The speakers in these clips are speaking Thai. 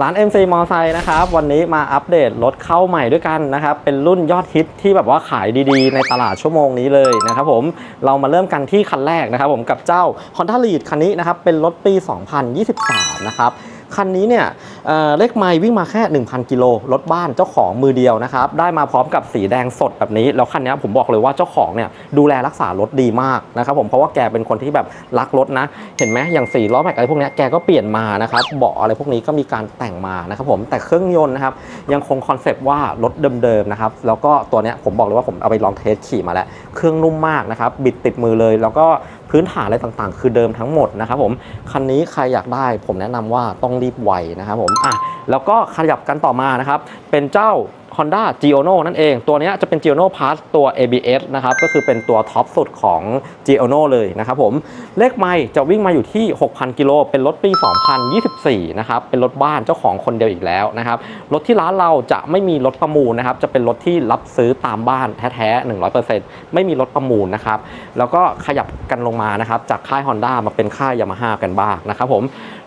ร้าน MC มอไซค์นะครับ วันนี้มาอัปเดตรถเข้าใหม่ด้วยกันนะครับ เป็นรุ่นยอดฮิตที่แบบว่าขายดีๆ ในตลาดชั่วโมงนี้เลยนะครับผมเรามาเริ่มกันที่คันแรกนะครับผมกับเจ้า Honda Lead คันนี้นะครับ เป็นรถปี 2023 นะครับ คันนี้เนี่ย เลขไมล์วิ่งมาแค่ 1,000 กิโลรถบ้านเจ้าของมือเดียวนะครับ ได้มาพร้อมกับสีแดงสดแบบนี้ แล้วคันนี้ผมบอกเลยว่าเจ้าของเนี่ยดูแลรักษารถดีมากนะครับผมเพราะว่าแกเป็นคนที่แบบรักรถนะ เห็นไหมอย่างสีล้อแม็กอะไรพวกนี้แกก็เปลี่ยนมานะครับเบาะอะไรพวกนี้ก็มีการแต่งมานะครับผมแต่เครื่องยนต์นะครับยังคงคอนเซปต์ว่ารถเดิมๆนะครับแล้วก็ตัวเนี้ยผมบอกเลยว่าผมเอาไปลองเทสขี่มาแล้ว เครื่องนุ่มมากนะครับบิดติดมือเลย แล้วก็ พื้นฐานอะไรต่างๆ คือเดิมทั้งหมดนะครับผมคันนี้ใครอยากได้ผมแนะนำว่าต้องรีบไวนะครับผมอะแล้วก็ขยับกันต่อมานะครับเป็นเจ้า Honda g i o n o นั่นเอง ตัวนี้จะเป็น g i o n o Plus ตัว ABS นะครับ ก็คือเป็นตัวท็อปสุดของ g i o n o เลยนะครับผม เลขไมล์จะวิ่งมาอยู่ที่ 6,000 กิโล เป็นรถปี 2024 นะครับ เป็นรถบ้านเจ้าของคนเดียวอีกแล้วนะครับ รถที่ร้านเราจะไม่มีรถประมูลนะครับ จะเป็นรถที่รับซื้อตามบ้านแท้ๆ 100%ไม่มีรถประมูลนะครับ แล้วก็ขยับกันลงมานะครับ จากค่าย Honda มาเป็นค่าย Yamaha กันบ้างนะครับผม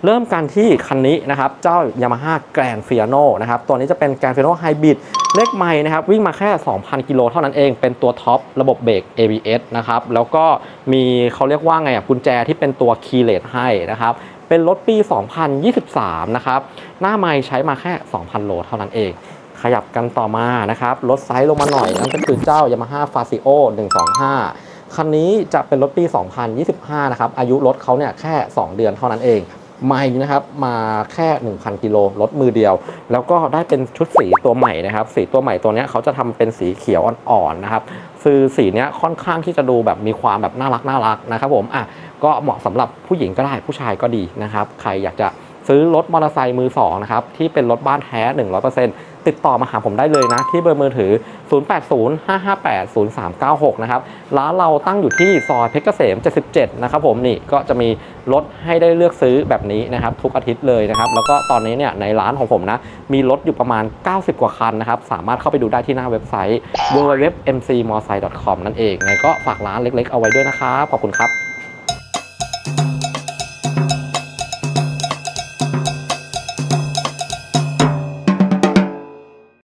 เริ่มกันที่คันนี้นะครับ เจ้า Yamaha Grand Fiano นะครับ ตัวนี้จะเป็น Grand Fiano Hybrid เลขไมล์นะครับวิ่งมาแค่ 2,000 กิโลเท่านั้นเอง เป็นตัวท็อประบบเบรก ABS นะครับ แล้วก็มีเขาเรียกว่าไงอะกุญแจที่เป็นตัว Keyless ให้นะครับเป็นรถปี 2023 นะครับ หน้าไมล์ใช้มาแค่ 2,000 โลเท่านั้นเอง ขยับกันต่อมานะครับลดไซส์ลงมาหน่อย นั่นก็คือเจ้า Yamaha Fazio 125 คันนี้จะเป็นรถปี 2025 นะครับ อายุรถเขาเนี่ยแค่ 2 เดือนเท่านั้นเอง ไม่นะครับมาแค่ 1,000กิโลรถมือเดียว แล้วก็ได้เป็นชุดสีตัวใหม่นะครับ สีตัวใหม่ตัวนี้เขาจะทำเป็นสีเขียวอ่อนๆนะครับคือสีนี้ค่อนข้างที่จะดูแบบมีความแบบน่ารักน่ารักนะครับผมอะก็เหมาะสำหรับผู้หญิงก็ได้ผู้ชายก็ดีนะครับ ใครอยากจะซื้อรถมอเตอร์ไซค์มือสองนะครับที่เป็นรถบ้านแท้ 100% ติดต่อมาหาผมได้เลยนะ ที่เบอร์มือถือ 0805580396 นะครับ ร้านเราตั้งอยู่ที่ซอยเพชรเกษม 77 นะครับผมนี่ก็จะมีรถให้ได้เลือกซื้อแบบนี้นะครับทุกอาทิตย์เลยนะครับ แล้วก็ตอนนี้เนี่ยในร้านของผมนะ มีรถอยู่ประมาณ 90 กว่าคันนะครับ สามารถเข้าไปดูได้ที่หน้าเว็บไซต์ www.mcmorsai.com นั่นเองไงก็ฝากร้านเล็กๆเอาไว้ด้วยนะครับขอบคุณครับ